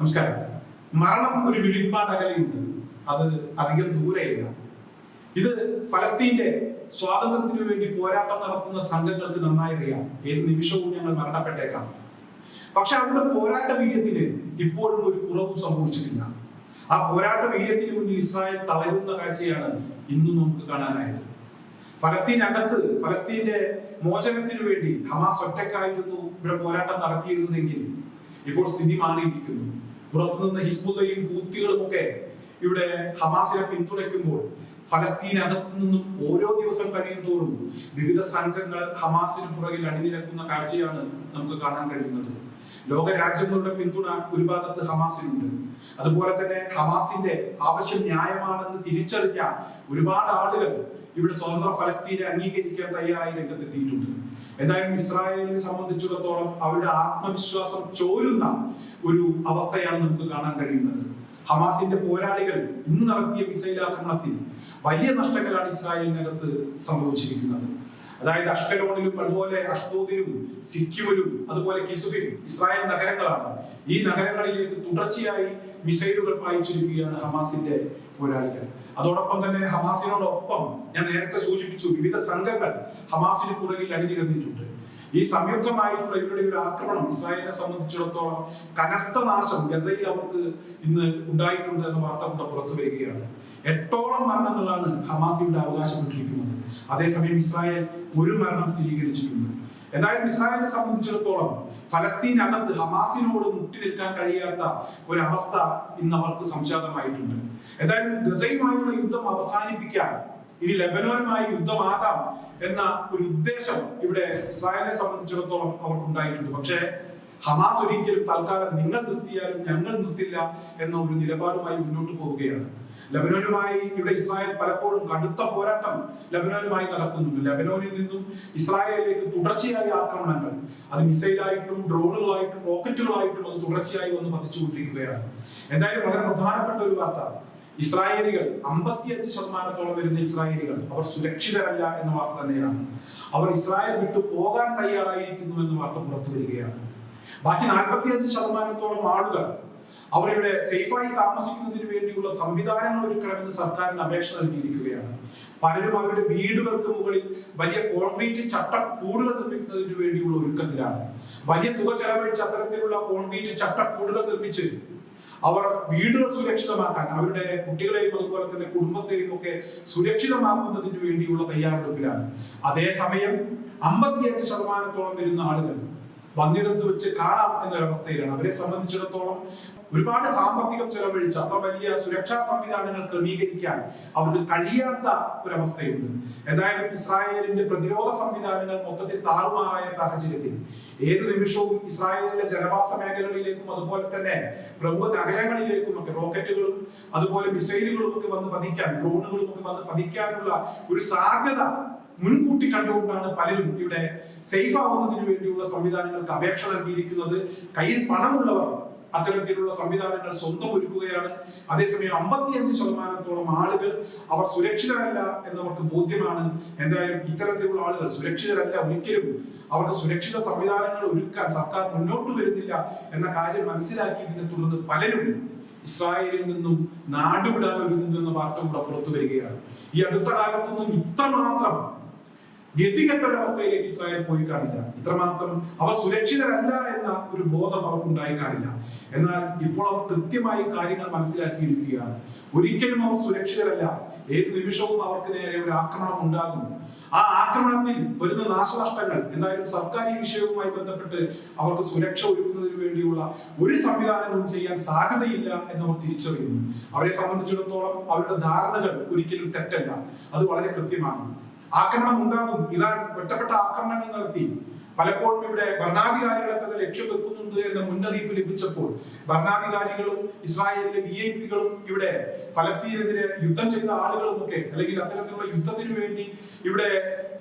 നമസ്കാരം. മരണം ഒരു വിളിപ്പാതകലയുണ്ട് അത് അധികം ദൂരെയില്ല. ഇത് ഫലസ്തീന്റെ സ്വാതന്ത്ര്യത്തിനു വേണ്ടി പോരാട്ടം നടത്തുന്ന സംഘങ്ങൾക്ക് നന്നായി അറിയാം. ഏത് നിമിഷവും ഞങ്ങൾ മരണപ്പെട്ടേക്കാം. പക്ഷെ അവരുടെ പോരാട്ട വീര്യത്തിന് ഇപ്പോഴും ഒരു കുറവും സംഭവിച്ചിട്ടില്ല. ആ പോരാട്ട വീര്യത്തിന് മുന്നിൽ ഇസ്രായേൽ തളരുന്ന കാഴ്ചയാണ് ഇന്നും നമുക്ക് കാണാനായത്. ഫലസ്തീൻ അകത്ത് ഫലസ്തീന്റെ മോചനത്തിനു വേണ്ടി ഹമാസ് ഒറ്റക്കായിരുന്നു ഇവിടെ പോരാട്ടം നടത്തിയിരുന്നതെങ്കിൽ ഇപ്പോൾ സ്ഥിതി മാറിയിരിക്കുന്നു. പുറത്തുനിന്ന് ഹിസ്ബുല്ലയും ഹൂത്തികളും ഒക്കെ ഇവിടെ ഹമാസിനെ പിന്തുണയ്ക്കുമ്പോൾ ഫലസ്തീൻ അകത്തു നിന്നും ഓരോ ദിവസം കഴിയും തോറും വിവിധ സംഘങ്ങൾ ഹമാസിന് പുറകിൽ അണിനിരക്കുന്ന കാഴ്ചയാണ് നമുക്ക് കാണാൻ കഴിയുന്നത്. ലോക രാജ്യങ്ങളുടെ പിന്തുണ ഒരു ഭാഗത്ത് ഹമാസിനുണ്ട്. അതുപോലെ തന്നെ ഹമാസിന്റെ ആവശ്യം ന്യായമാണെന്ന് തിരിച്ചറിഞ്ഞ ഒരുപാട് ആളുകൾ ഇവിടെ സ്വതന്ത്ര ഫലസ്തീനെ അംഗീകരിക്കാൻ തയ്യാറായി രംഗത്തെത്തിയിട്ടുണ്ട്. എന്തായാലും ഇസ്രായേലിനെ സംബന്ധിച്ചിടത്തോളം അവരുടെ ആത്മവിശ്വാസം ചോരുന്ന ഒരു അവസ്ഥയാണ് നമുക്ക് കാണാൻ കഴിയുന്നത്. ഹമാസിന്റെ പോരാളികൾ ഇന്ന് നടത്തിയ മിസൈൽ ആക്രമണത്തിൽ വലിയ നഷ്ടങ്ങളാണ് ഇസ്രായേലിനകത്ത് സംഭവിച്ചിരിക്കുന്നത്. അതായത് അഷ്കലോണിലും അതുപോലെ അഷ്ദോദിലും സിക്കിമിലും അതുപോലെ കിസുഫിലും ഇസ്രായേൽ നഗരങ്ങളാണ് ഈ നഗരങ്ങളിലേക്ക് തുടർച്ചയായി മിസൈലുകൾ പായിച്ചിരിക്കുകയാണ് ഹമാസിന്റെ പോരാളികൾ. അതോടൊപ്പം തന്നെ ഹമാസിനോടൊപ്പം ഞാൻ നേരത്തെ സൂചിപ്പിച്ചു വിവിധ സംഘങ്ങൾ ഹമാസിന് പുറകിൽ അണിനിരന്നിട്ടുണ്ട്. ഈ സംയുക്തമായിട്ടുള്ള ഇവരുടെ ഒരു ആക്രമണം ഇസ്രായേലിനെ സംബന്ധിച്ചിടത്തോളം കനത്ത നാശം ഗസയിൽ അവർക്ക് ഇന്ന് ഉണ്ടായിട്ടുണ്ട് എന്ന വാർത്ത കൂടെ പുറത്തു വരികയാണ്. എട്ടോളം മരണങ്ങളാണ് ഹമാസ് ഇവിടെ അവകാശപ്പെട്ടിരിക്കുന്നത്. അതേസമയം ഇസ്രായേൽ ഒരു മരണം സ്ഥിരീകരിച്ചിട്ടുണ്ട്. എന്തായാലും ഇസ്രായേലിനെ സംബന്ധിച്ചിടത്തോളം ഫലസ്തീനകത്ത് ഹമാസിനോട് മുട്ടി നിൽക്കാൻ കഴിയാത്ത ഒരു അവസ്ഥ ഇന്ന് അവർക്ക് സംജാതമായിട്ടുണ്ട് എന്തായാലും ഗസയുമായുള്ള യുദ്ധം അവസാനിപ്പിക്കാൻ ഇനി ലെബനോനുമായി യുദ്ധമാകാം എന്ന ഒരു ഉദ്ദേശം ഇവിടെ ഇസ്രായേലിനെ സംബന്ധിച്ചിടത്തോളം അവർക്കുണ്ടായിട്ടുണ്ട് പക്ഷേ ഹമാസ് ഒരിക്കലും തൽക്കാലം നിങ്ങൾ നിർത്തിയാലും ഞങ്ങൾ നിർത്തില്ല എന്ന ഒരു നിലപാടുമായി മുന്നോട്ട് പോവുകയാണ്. ലബനോനുമായി ഇവിടെ ഇസ്രായേൽ പലപ്പോഴും കടുത്ത പോരാട്ടം ലബനോനുമായി നടക്കുന്നുണ്ട്. ലബനോനിൽ നിന്നും ഇസ്രായേലിലേക്ക് തുടർച്ചയായ ആക്രമണങ്ങൾ അത് മിസൈലായിട്ടും ഡ്രോണുകളായിട്ടും റോക്കറ്റുകളായിട്ടും അത് തുടർച്ചയായി വന്ന് പതിച്ചുകൊണ്ടിരിക്കുകയാണ്. എന്തായാലും വളരെ പ്രധാനപ്പെട്ട ഒരു വാർത്ത. ഇസ്രായേലികൾ അമ്പത്തിയഞ്ച് ശതമാനത്തോളം വരുന്ന ഇസ്രായേലികൾ അവർ സുരക്ഷിതരല്ല എന്ന വാർത്ത തന്നെയാണ്. അവർ ഇസ്രായേൽ വിട്ടു പോകാൻ തയ്യാറായിരിക്കുന്നു എന്ന വാർത്ത പുറത്തു വരികയാണ്. ബാക്കി നാൽപ്പത്തിയഞ്ച് ശതമാനത്തോളം ആളുകൾ അവരുടെ സേഫായി താമസിക്കുന്നതിന് വേണ്ടിയുള്ള സംവിധാനങ്ങൾ ഒരുക്കണമെന്ന് സർക്കാരിന് അപേക്ഷ നൽകിയിരിക്കുകയാണ്. പലരും അവരുടെ വീടുകൾക്ക് മുകളിൽ വലിയ കോൺക്രീറ്റ് ചട്ടക്കൂടുകൾ നിർമ്മിക്കുന്നതിന് വേണ്ടിയുള്ള ഒരുക്കത്തിലാണ്. വലിയ തുക ചെലവഴിച്ച് അത്തരത്തിലുള്ള കോൺക്രീറ്റ് ചട്ടക്കൂടുകൾ നിർമ്മിച്ച് അവർ വീടുകൾ സുരക്ഷിതമാക്കാൻ അവരുടെ കുട്ടികളെയും അതുപോലെ തന്നെ കുടുംബത്തെയും ഒക്കെ സുരക്ഷിതമാക്കുന്നതിന് വേണ്ടിയുള്ള തയ്യാറെടുപ്പിലാണ്. അതേസമയം അമ്പത്തിയഞ്ച് ശതമാനത്തോളം വരുന്ന ആളുകൾ വന്നിടത്ത് വെച്ച് കാണാം എന്നൊരവസ്ഥയിലാണ്. അവരെ സംബന്ധിച്ചിടത്തോളം ഒരുപാട് സാമ്പത്തികം ചെലവഴിച്ച് അത്ര വലിയ സുരക്ഷാ സംവിധാനങ്ങൾ ക്രമീകരിക്കാൻ അവർക്ക് കഴിയാത്ത ഒരവസ്ഥയുണ്ട്. എന്തായാലും ഇസ്രായേലിന്റെ പ്രതിരോധ സംവിധാനങ്ങൾ മൊത്തത്തിൽ താറുമാറായ സാഹചര്യത്തിൽ ഏത് നിമിഷവും ഇസ്രായേലിലെ ജനവാസ മേഖലകളിലേക്കും അതുപോലെ തന്നെ പ്രമുഖ നഗരങ്ങളിലേക്കും ഒക്കെ റോക്കറ്റുകളും അതുപോലെ മിസൈലുകളും ഒക്കെ വന്ന് പതിക്കാൻ ഡ്രോണുകളും ഒക്കെ വന്ന് പതിക്കാനുള്ള ഒരു സാധ്യത മുൻകൂട്ടി കണ്ടുകൊണ്ടാണ് പലരും ഇവിടെ സേഫ് ആവുന്നതിന് വേണ്ടിയുള്ള സംവിധാനങ്ങൾക്ക് അപേക്ഷ നൽകിയിരിക്കുന്നത്. കയ്യിൽ പണമുള്ളവർ അത്തരത്തിലുള്ള സംവിധാനങ്ങൾ സ്വന്തം ഒരുക്കുകയാണ്. അതേസമയം അമ്പത്തിയഞ്ച് ശതമാനത്തോളം ആളുകൾ അവർ സുരക്ഷിതരല്ല എന്നവർക്ക് ബോധ്യമാണ്. എന്തായാലും ഇത്തരത്തിലുള്ള ആളുകൾ സുരക്ഷിതരല്ല ഒരിക്കലും. അവർക്ക് സുരക്ഷിത സംവിധാനങ്ങൾ ഒരുക്കാൻ സർക്കാർ മുന്നോട്ട് വരുന്നില്ല എന്ന കാര്യം മനസ്സിലാക്കിയതിനെ തുടർന്ന് പലരും ഇസ്രായേലിൽ നിന്നും നാടുവിടാൻ ഒരുങ്ങുന്നു എന്ന വാർത്ത കൂടെ പുറത്തു വരികയാണ്. ഈ അടുത്ത കാലത്തൊന്നും ഇത്രമാത്രം ഗതികെട്ടൊരവസ്ഥയിലേക്ക് ഇസ്രായേൽ പോയി കാണില്ല. ഇത്രമാത്രം അവർ സുരക്ഷിതരല്ല എന്ന ഒരു ബോധം അവർക്കുണ്ടായി കാണില്ല. എന്നാൽ ഇപ്പോൾ അവർ കൃത്യമായി കാര്യങ്ങൾ മനസ്സിലാക്കിയിരിക്കുകയാണ്. ഒരിക്കലും അവർ സുരക്ഷിതരല്ല. ഏത് നിമിഷവും അവർക്ക് നേരെ ഒരു ആക്രമണം ഉണ്ടാകും. ആ ആക്രമണത്തിൽ വരുന്ന നാശനഷ്ടങ്ങൾ എന്തായാലും സർക്കാർ ഈ വിഷയവുമായി ബന്ധപ്പെട്ട് അവർക്ക് സുരക്ഷ ഒരുക്കുന്നതിന് വേണ്ടിയുള്ള ഒരു സംവിധാനവും ചെയ്യാൻ സാധ്യതയില്ല അവർ തിരിച്ചറിയുന്നു. അവരെ സംബന്ധിച്ചിടത്തോളം അവരുടെ ധാരണകൾ ഒരിക്കലും തെറ്റല്ല. അത് വളരെ കൃത്യമാണ്. ആക്രമണം ഉണ്ടാകും. ഇറാൻ ഒറ്റപ്പെട്ട ആക്രമണങ്ങൾ നടത്തി. പലപ്പോഴും ഇവിടെ ഭരണാധികാരികളെ തന്നെ ലക്ഷ്യം വെക്കുന്നുണ്ട് എന്ന മുന്നറിയിപ്പ് ലഭിച്ചപ്പോൾ ഭരണാധികാരികളും ഇസ്രായേലിലെ വി ഐ പികളും ഇവിടെ ഫലസ്തീനെതിരെ യുദ്ധം ചെയ്ത ആളുകളും ഒക്കെ അല്ലെങ്കിൽ അത്തരത്തിലുള്ള യുദ്ധത്തിന് വേണ്ടി ഇവിടെ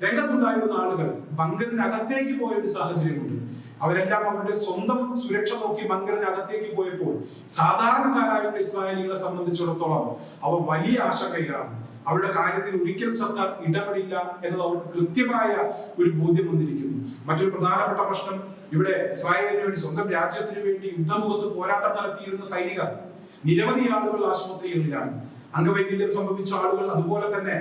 രംഗത്തുണ്ടായിരുന്ന ആളുകൾ ബങ്കറിനകത്തേക്ക് പോയ ഒരു സാഹചര്യമുണ്ട്. അവരെല്ലാം അവരുടെ സ്വന്തം സുരക്ഷ നോക്കി ബങ്കറിനകത്തേക്ക് പോയപ്പോൾ സാധാരണക്കാരായിട്ടുള്ള ഇസ്രായേലികളെ സംബന്ധിച്ചിടത്തോളം അവർ വലിയ ആശങ്കയിലാണ്. അവരുടെ കാര്യത്തിൽ ഒരിക്കലും സർക്കാർ ഇടപെടില്ല എന്നത് അവർക്ക് കൃത്യമായ ഒരു ബോധ്യം വന്നിരിക്കുന്നു. മറ്റൊരു പ്രധാനപ്പെട്ട പ്രശ്നം ഇവിടെ ഇസ്രായേലിന് വേണ്ടി സ്വന്തം രാജ്യത്തിന് വേണ്ടി യുദ്ധമുഖത്ത് പോരാട്ടം നടത്തിയിരുന്ന സൈനികർ നിരവധി ആളുകൾ ആശുപത്രികളിലാണ് അംഗവൈകല്യം സംഭവിച്ച ആളുകൾ അതുപോലെ തന്നെ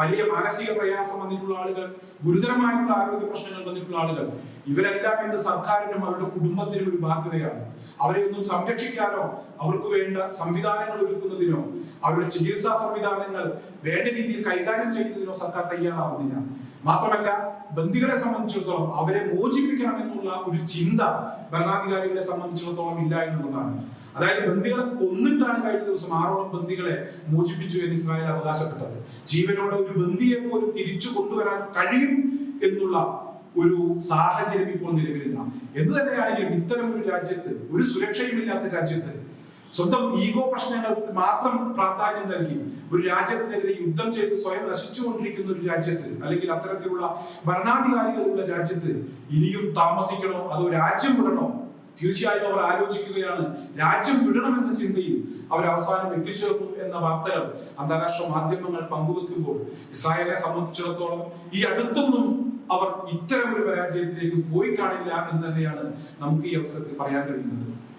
വലിയ മാനസിക പ്രയാസം വന്നിട്ടുള്ള ആളുകൾ ഗുരുതരമായിട്ടുള്ള ആരോഗ്യ പ്രശ്നങ്ങൾ വന്നിട്ടുള്ള ആളുകൾ ഇവരെല്ലാം ഇന്ന് സർക്കാരിനും അവരുടെ കുടുംബത്തിനും ഒരു ബാധ്യതയാണ്. അവരെ ഒന്നും സംരക്ഷിക്കാനോ അവർക്ക് വേണ്ട സംവിധാനങ്ങൾ ഒരുക്കുന്നതിനോ അവരുടെ ചികിത്സാ സംവിധാനങ്ങൾ വേണ്ട രീതിയിൽ കൈകാര്യം ചെയ്യുന്നതിനോ സർക്കാർ തയ്യാറാവുന്നില്ല. മാത്രമല്ല ബന്ദികളെ സംബന്ധിച്ചിടത്തോളം അവരെ മോചിപ്പിക്കണം എന്നുള്ള ഒരു ചിന്ത ഭരണാധികാരികളെ സംബന്ധിച്ചിടത്തോളം ഇല്ല എന്നുള്ളതാണ്. അതായത് ബന്ദികളെ കൊന്നിട്ടാണ് കഴിഞ്ഞ ദിവസം ആറോളം ബന്ദികളെ മോചിപ്പിച്ചു എന്ന് ഇസ്രായേൽ അവകാശപ്പെട്ടത്. ജീവനോടെ ഒരു ബന്ദിയെ പോലും തിരിച്ചു കൊണ്ടുവരാൻ കഴിയും എന്നുള്ള ഒരു സാഹചര്യം ഇപ്പോൾ നിലവിലില്ല. എന്ത് തന്നെയാണെങ്കിലും ഇത്തരം ഒരു രാജ്യത്ത് ഒരു സുരക്ഷയുമില്ലാത്ത രാജ്യത്ത് സ്വന്തം ഈഗോ പ്രശ്നങ്ങൾക്ക് മാത്രം പ്രാധാന്യം നൽകി ഒരു രാജ്യത്തിനെതിരെ യുദ്ധം ചെയ്ത് സ്വയം നശിച്ചുകൊണ്ടിരിക്കുന്ന ഒരു രാജ്യത്ത് അല്ലെങ്കിൽ അത്തരത്തിലുള്ള ഭരണാധികാരികളുള്ള രാജ്യത്ത് ഇനിയും താമസിക്കണോ? അതോ രാജ്യം വിടണോ? തീർച്ചയായും അവർ ആലോചിക്കുകയാണ്. രാജ്യം വിടണമെന്ന ചിന്തയിൽ അവർ അവസാനം എത്തിച്ചേർന്നു എന്ന വാർത്തകൾ അന്താരാഷ്ട്ര മാധ്യമങ്ങൾ പങ്കുവെക്കുമ്പോൾ ഇസ്രായേലിനെ സംബന്ധിച്ചിടത്തോളം ഈ അടുത്തൊന്നും അവർ ഇത്തരം ഒരു പരാജയത്തിലേക്ക് പോയി കാണില്ല എന്ന് തന്നെയാണ് നമുക്ക് ഈ അവസരത്തിൽ പറയാൻ കഴിയുന്നത്.